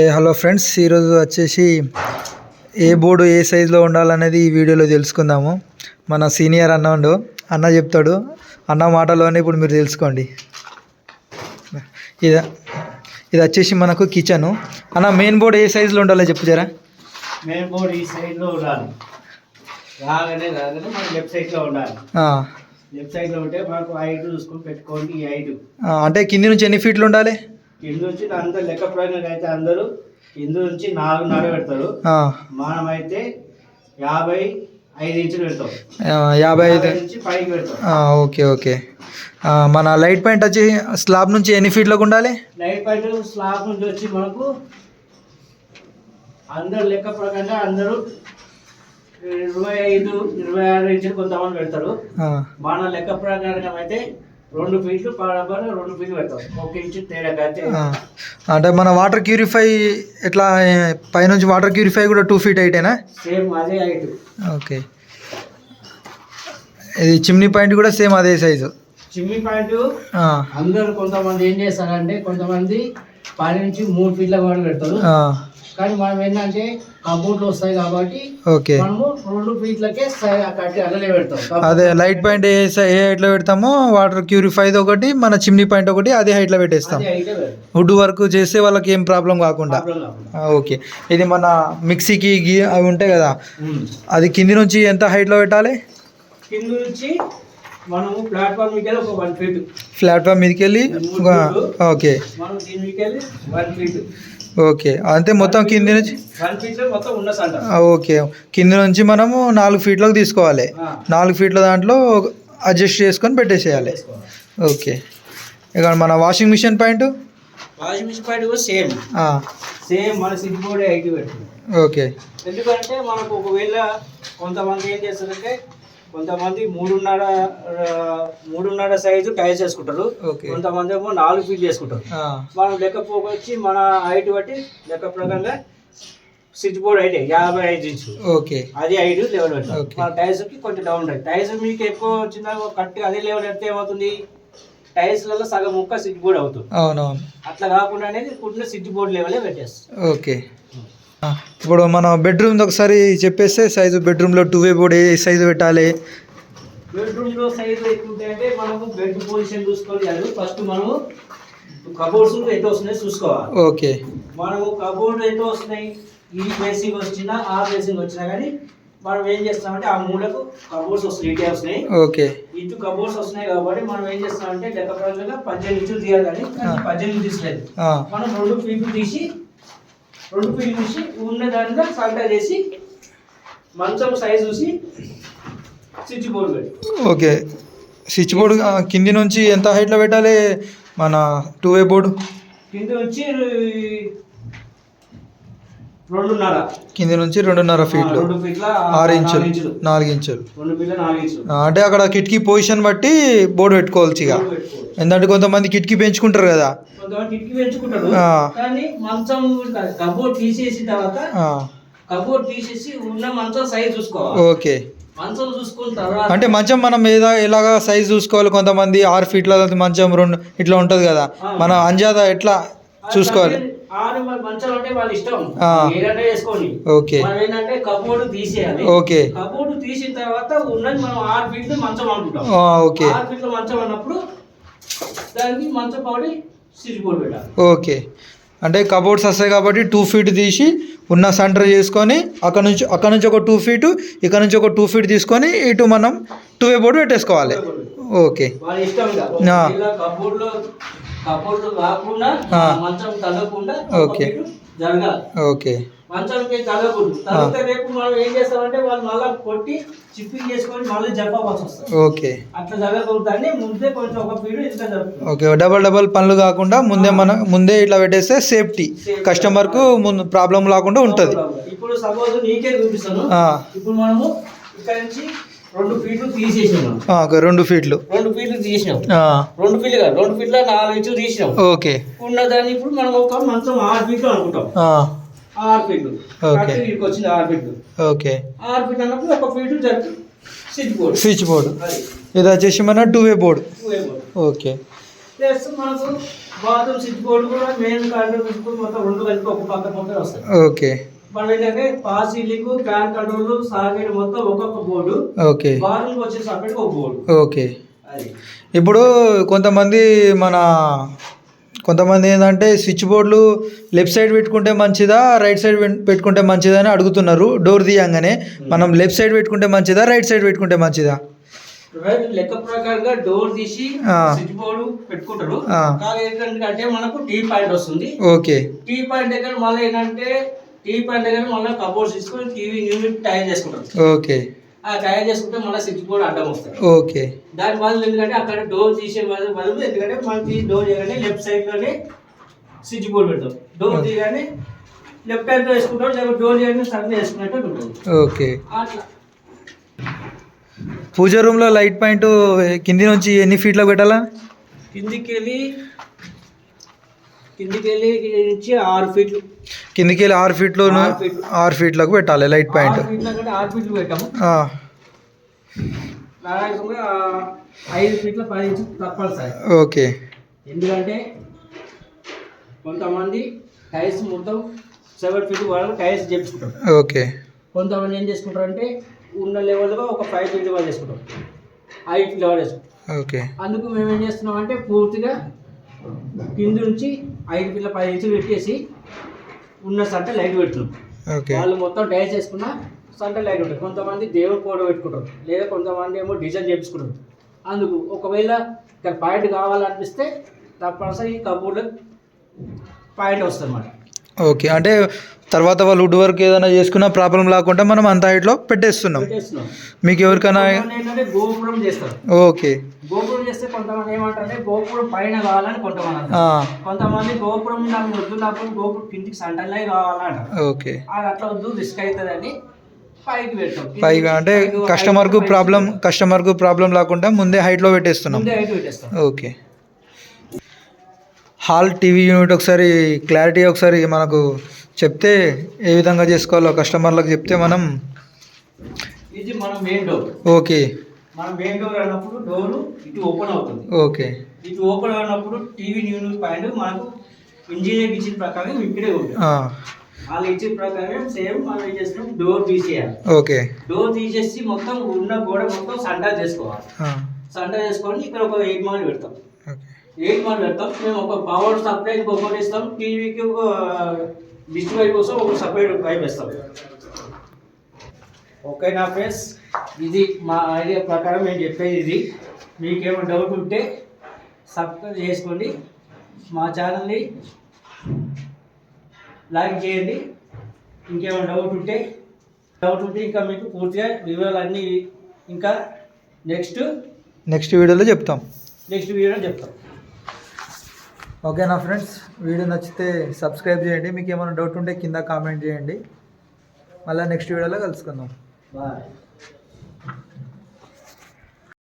ఏ hello friends ఈరోజు వచ్చేసి ఏ board ఏ సైజులో ఉండాలనేది ఈ వీడియోలో తెలుసుకుందాము. మన సీనియర్ అన్న ఉండు. అన్న చెప్తాడు. అన్న మాటలోనే ఇప్పుడు మీరు తెలుసుకోండి. ఇది ఇది వచ్చేసి మనకు కిచెను. అన్న మెయిన్ బోర్డు ఏ సైజులో ఉండాలో చెప్పు జరా. మెయిన్ బోర్డ్ ఈ సైడ్లో ఉండాలి. రాగానే రాగానే లెఫ్ట్ సైడ్లో ఉండాలి. లెఫ్ట్ సైడ్లో ఉంటే మనకు హైట్ చూసుకొని పెట్టుకోండి ఈ హైట్ అంటే కింది నుంచి ఎన్ని ఫీట్లు ఉండాలి? కింద నుంచి అందరు లెక్క ప్రకారం అయితే అందరూ కింద నుంచి నాలుగున్నర పెడతారు. ఆ, మనం అయితే యాభై ఐదు ఇంచులు పెడతాం. యాభై ఐదు. నుంచి పైకి పెడతాం. Okay okay. మన లైట్ పాయింట్ వచ్చి స్లాబ్ నుంచి ఎన్ని ఫీట్లకు ఉండాలి? లైట్ పైన స్లాబ్ నుంచి వచ్చి మనకు అందరు లెక్క ప్రకారంగా అందరూ ఇరవై ఐదు ఇరవై ఆరు ఇంచులు కొంతమంది పెడతారు. మన లెక్క ప్రకారం అయితే రెండు ఫీట్లు రెండు ఫీట్లు పెడతాం. ఒక ఇంచు తేడా అయితే. అంటే మన వాటర్ క్యూరిఫై ఎట్లా పైనుంచి వాటర్ క్యూరిఫై కూడా టూ ఫీట్ హైటేనా? సేమ్ అదే హైట్. ఓకే. ఇది చిమ్నీ పాయింట్ కూడా సేమ్ అదే సైజు. చిమ్మి పాయింట్ అందరూ కొంతమంది ఏం చేస్తారంటే కొంతమంది పది నుంచి మూడు ఫీట్ల కూడా పెడతారు. కానీ మనం ఏంటంటే కబోర్డ్లు వస్తాయి కాబట్టి ఓకే. మనము రెండు ఫీట్లకే అల్లలే పెడతాం. అదే లైట్ పాయింట్ ఏ ఏ హైట్లో పెడతామో వాటర్ క్యూరిఫైది ఒకటి మన చిమ్నీ పాయింట్ ఒకటి అదే హైట్లో పెట్టేస్తాం. హైటే పెడతాం. వుడ్ వర్క్ చేస్తే వాళ్ళకి ఏం ప్రాబ్లం కాకుండా. ఆ, ఓకే. ఇది మన మిక్సీకి గీ అవి ఉంటాయి కదా. అది కింది నుంచి ఎంత హైట్లో పెట్టాలి? కింద నుంచి మనము ప్లాట్ఫామ్ మీదకి వెళ్ళి ఒక వన్ ఫీట్ ప్లాట్ఫామ్ మీదకి వెళ్ళి ఓకే. మనం దీని మీదకి వెళ్ళి వన్ ఫీట్ ఓకే. అంతే మొత్తం కింది నుంచి ఓకే. కింది నుంచి మనము నాలుగు ఫీట్లకు తీసుకోవాలి. నాలుగు ఫీట్ల దాంట్లో అడ్జస్ట్ చేసుకొని పెట్టేసేయాలి. ఓకే. ఇక మన washing machine point? Washing machine point కూడా సేమ్. సేమ్ మన బోర్డ్ ఐటీ ఓకే. ఎందుకంటే మనకు ఒకవేళ కొంతమంది ఏం చేస్తారంటే కొంతమంది మూడున్నర మూడున్నర సైజు టైల్స్ వేసుకుంటారు. ఓకే. కొంతమంది ఏమో నాలుగు ఫీట్ చేసుకుంటారు మనం లెక్క పోకొచ్చి మన హైట్ బట్టి లెక్క ప్రకారంగా స్విచ్ బోర్డ్ హైట్ యాభై ఐదు ఇంచు ఓకే. అది ఐదు లెవెల్ Okay. మన టైల్స్కి కొంచెం డౌన్ ఉంటాయి. టైల్స్ మీకు ఎక్కువ వచ్చిన కట్టి అదే లెవెల్ పెడితే ఏమవుతుంది? టైల్స్లలో సగం ముక్క స్విచ్ బోర్డ్ అవుతుంది. అవునవును. అట్లా కాకుండా అనేది పుట్టిన స్విచ్ బోర్డ్ లెవెలే పెట్టేస్తాం. ఓకే. ఇప్పుడు మన బెడ్రూమ్ ఒకసారి చెప్పేస్తే సైజు బెడ్రూమ్లో టూ వే బోర్డ్ ఏ సైజు పెట్టాలి. బెడ్రూమ్లో సైజ్ ఎక్కువ అంటే మనము బెడ్ పొజిషన్ చూసుకోవాలి. ఫస్ట్ మనము కబోర్డ్స్ ఎంత వస్తున్నాయి చూసుకోవాలి. ఓకే మనము కబోర్డ్ ఎంత వస్తున్నాయి? ఈ ప్లేసింగ్ వచ్చినా ఆ ప్లేసింగ్ వచ్చినా కానీ మనం ఏం చేస్తామంటే ఆ మూలకు కబోర్డ్స్ వస్తున్నాయి ఇటే వస్తున్నాయి. ఓకే ఇటు కబోర్డ్స్ వస్తున్నాయి కాబట్టి మనం ఏం చేస్తామంటే లెక్క ప్రకారంగా పద్దెనిమిది ఇంచులు తీయాలి కానీ. పద్దెనిమిది తీసలేదు ఆ, మనం రెండు ఫీట్లు తీసి రెండు ఫీట్లు తీసి ఉన్న దానిలో సంట చేసి మంచం సైజ్ చూసి స్విచ్ బోర్డు పెట్టి. ఓకే. స్విచ్ బోర్డు కింది నుంచి ఎంత హైట్లో పెట్టాలి? మన టూ వే బోర్డు కింద వచ్చి రెండున్నర. కింది నుంచి రెండున్నర ఫీట్లు ఆరు ఇంచులు. నాలుగు ఇంచులు. అంటే అక్కడ కిటికీ పొజిషన్ బట్టి బోర్డు పెట్టుకోవచ్చు ఇక. ఎందుకంటే కొంతమంది కిటికీ పెంచుకుంటారు కదా. ఓకే. అంటే మంచం మనం ఏదా ఎలాగా సైజ్ చూసుకోవాలి? కొంతమంది ఆరు ఫీట్ల మంచం రెండు ఇట్లా ఉంటుంది కదా. మన అంజాదా ఎట్లా చూసుకోవాలి? ఆరు మరి మంచం అంటే వాళ్ళ ఇష్టం. ఆ. ఏదంటే వేసుకోండి ఓకే. మనం ఏంటంటే కబోర్డ్ తీసేయాలి. ఓకే. కబోర్డ్ తీసిన తర్వాత ఉన్నది మనం ఆరు ఫీట్లు మంచం అనుకుంటాం. ఆ, ఓకే. ఆరు ఫీట్ల మంచం అన్నప్పుడు దానికి మంచం పడి స్విచ్ బోర్డు పెట్టాలి. ఓకే. అంటే కబోర్డ్స్ వస్తాయి కాబట్టి టూ ఫీట్ తీసి ఉన్న సెంటర్ చేసుకొని అక్కడ నుంచి అక్కడ నుంచి ఒక టూ ఫీటు ఇక్కడ నుంచి ఒక టూ ఫీట్ తీసుకొని ఇటు మనం టూ వే బోర్డు పెట్టేసుకోవాలి. ఓకే. కాకుండా. మంచం ఓకే. జరగాలి. ఓకే. తర్వాత రేపు మనం ఏం చేస్తామంటే వాళ్ళు మళ్ళీ కొట్టి చిప్పింగ్ చేసుకొని మళ్ళీ వస్తుంది. ఓకే. అట్లా జరగకూడదు అని ముందే కొంచెం ఒక పీరియడ్ జరుగుతుంది. ఓకే. డబల్ డబల్ పనులు కాకుండా ముందే మన ముందే ఇట్లా పెట్టేస్తే సేఫ్టీ. కస్టమర్కు ముందు ప్రాబ్లం లేకుండా ఉంటుంది. ఇప్పుడు సపోజ్ నీకే చూపిస్తాను. ఇప్పుడు మనము ఇక్కడ నుంచి రెండు ఫీట్లు తీసేసినాం. రెండు ఫీట్లు. రెండు ఫీట్లు తీసినాం. రెండు ఫీట్లు కాదు రెండు ఫీట్ల నాలుగు ఇంచులు తీసినాం. ఓకే. ఉన్న దాన్ని ఇప్పుడు మనం ఒక మంచం ఆరు ఫీట్లు అనుకుంటాం. ఆరు ఫీట్లు. ఓకే. వీడికి వచ్చింది ఆరు ఫీట్లు. ఓకే. ఆరు ఫీట్లు అన్నప్పుడు ఒక ఫీట్లు జరిపి స్విచ్ బోర్డు. Switch board. ఇది వచ్చేసి మన two way board. Okay. Plus మనకు బాత్రూమ్ స్విచ్ బోర్డు కూడా మెయిన్ బోర్డు మొత్తం రెండు కలిపి ఒక పక్క పక్కన వస్తాయి. ఓకే. మనం ఏంటంటే pass ceiling fan control socket మొత్తం ఒక్కొక్క బోర్డు. ఓకే. బాత్రూమ్ వచ్చే సపరేట్ ఒక బోర్డు. ఓకే. ఇప్పుడు కొంతమంది మన కొంతమంది ఏంటంటే స్విచ్ బోర్డులు లెఫ్ట్ సైడ్ పెట్టుకుంటే మంచిదా రైట్ సైడ్ పెట్- పెట్టుకుంటే మంచిదా అని అడుగుతున్నారు. డోర్ తీయంగానే. మనం లెఫ్ట్ సైడ్ పెట్టుకుంటే మంచిదా రైట్ సైడ్ పెట్టుకుంటే మంచిదా? లెక్క ప్రకారంగా డోర్ తీసి. స్విచ్ బోర్డు పెట్టుకుంటారు. ఏంటంటే మనకు టీ పాయింట్ వస్తుంది. ఓకే. టీ పాయింట్ దగ్గర మళ్ళీ ఏంటంటే టీ పాయింట్ దగ్గర మళ్ళీ కబోర్డ్స్ తీసుకొని టీవీ యూనిట్ తయారు చేసుకుంటారు. ఓకే. ఆ తయారు చేసుకుంటే మళ్ళీ స్విచ్ బోర్డ్ అడ్డం వస్తాయి ఓకే. దాని బదులు ఎందుకంటే అక్కడ డోర్ తీసే బదులు బదులు ఎందుకంటే మనకి డోర్ చేయగానే లెఫ్ట్ సైడ్లోనే స్విచ్ బోర్డ్ పెడతాం. డోర్ తీయగానే లెఫ్ట్ హ్యాండ్ వేసుకుంటాం లేకపోతే డోర్ చేయగానే సడన్ వేసుకున్నట్టు ఉంటుంది. ఓకే. అట్లా. పూజ రూమ్లో లైట్ పాయింట్ కింది నుంచి ఎన్ని ఫీట్లో పెట్టాలా? కిందికి వెళ్ళి కిందికి వెళ్ళి నుంచి ఆరు ఫీట్లు కిందికి వెళ్ళి ఆరు ఫీట్లు ఆరు ఫీట్లు. ఆరు ఫీట్లకు పెట్టాలి లైట్ పాయింట్. ఓకే. ఎందుకంటే కొంతమంది టైల్స్ మొత్తం సెవెన్ ఫీట్ వాళ్ళు టైల్స్ చేపించుకుంటారు. ఓకే. కొంతమంది ఏం చేసుకుంటారు అంటే ఉన్న లెవెల్గా ఒక ఫైవ్ ఫీట్ లెవెల్ చేసుకుంటాం ఐదు ఫీట్ లెవెల్ చేసుకుంటాం ఓకే. అందుకు మేము ఏం చేస్తున్నాం అంటే పూర్తిగా కింద నుంచి ఐదు ఫీట్ల పది ఇంచులు పెట్టేసి ఉన్న సంట లైట్ పెడుతున్నాం. ఓకే. వాళ్ళు మొత్తం టైల్స్ వేసుకున్న సంట లైట్ ఉంటుంది. కొంతమంది దేవుడు ఫోటో పెట్టుకుంటారు. లేదా కొంతమంది ఏమో డిజైన్ చేపించుకుంటారు. అందుకు ఒకవేళ ఇక్కడ పాయింట్ కావాలనిపిస్తే తప్పనిసరి ఈ కబోర్డ్ పాయింట్ వస్తుంది అన్నమాట ఓకే. అంటే తర్వాత వాళ్ళు వుడ్ వర్క్ ఏదైనా చేసుకున్నా ప్రాబ్లం లేకుండా మనం అంత హైట్లో పెట్టేస్తున్నాం. మీకు ఎవరికైనా గోపురం చేస్తారు. ఓకే. గోపురం చేస్తే కొంతమంది ఏమంటారంటే గోపురం పైన కావాలని కొంతమంది కొంతమంది గోపురం నాకు వద్దు నాకు గోపురం కిందికి సంటలే కావాలంటారు. ఓకే. అట్లా వద్దు రిస్క్ అవుతుందని పైగా అంటే కస్టమర్కు ప్రాబ్లం కస్టమర్కు ప్రాబ్లం లేకుండా ముందే హైట్లో పెట్టేస్తున్నాం. ఓకే. హాల్ టీవీ యూనిట్ ఒకసారి క్లారిటీ ఒకసారి మనకు చెప్తే ఏ విధంగా చేసుకోవాలో కస్టమర్లకు చెప్తే మనం ఇది మన మెయిన్ డోర్ ఓకే. మన మెయిన్ డోర్ అన్నప్పుడు డోర్ ఇటు ఓపెన్ అవుతుంది. ఓకే. ఇటు ఓపెన్ అయినప్పుడు టీవీ న్యూస్ పాయింట్ మనకు ఇంజనీర్ ఇచ్చిన ప్రకారం ఇక్కడే ఉంటుంది. వాళ్ళు ఇచ్చిన ప్రకారం సేమ్ మనం ఏం చేస్తున్నాం? డోర్ తీసేయాలి. ఓకే. డోర్ తీసేసి మొత్తం ఉన్న గోడ మొత్తం సండా చేసుకోవాలి. సండా చేసుకొని ఇక్కడ ఒక ఎయిట్ మాల్ పెడతాం. ఎయిట్ మాల్ పెడతాం. మేము ఒక పవర్ సప్లై ఒకటి ఇస్తాం. టీవీకి ఒక వైప్ కోసం ఒక సపరేట్ పైప్ ఇస్తాం ఓకే నా ఫ్రెండ్స్ ఇది మా ఐడియా ప్రకారం మేము చెప్పేది ఇది. మీకేమైనా డౌట్ ఉంటే సబ్స్క్రైబ్ చేసుకోండి. మా ఛానల్ని లైక్ చేయండి. ఇంకేమైనా డౌట్ ఉంటే డౌట్ ఉంటే ఇంకా మీకు పూర్తిగా వివరాలన్నీ ఇంకా నెక్స్ట్ నెక్స్ట్ వీడియోలో చెప్తాం. నెక్స్ట్ వీడియోలో చెప్తాం. ఓకేనా ఫ్రెండ్స్? వీడియో నచ్చితే సబ్స్క్రైబ్ చేయండి. మీకు ఏమైనా డౌట్ ఉంటే కింద కామెంట్ చేయండి. మళ్ళీ నెక్స్ట్ వీడియోలో కలుసుకుందాం. బాయ్.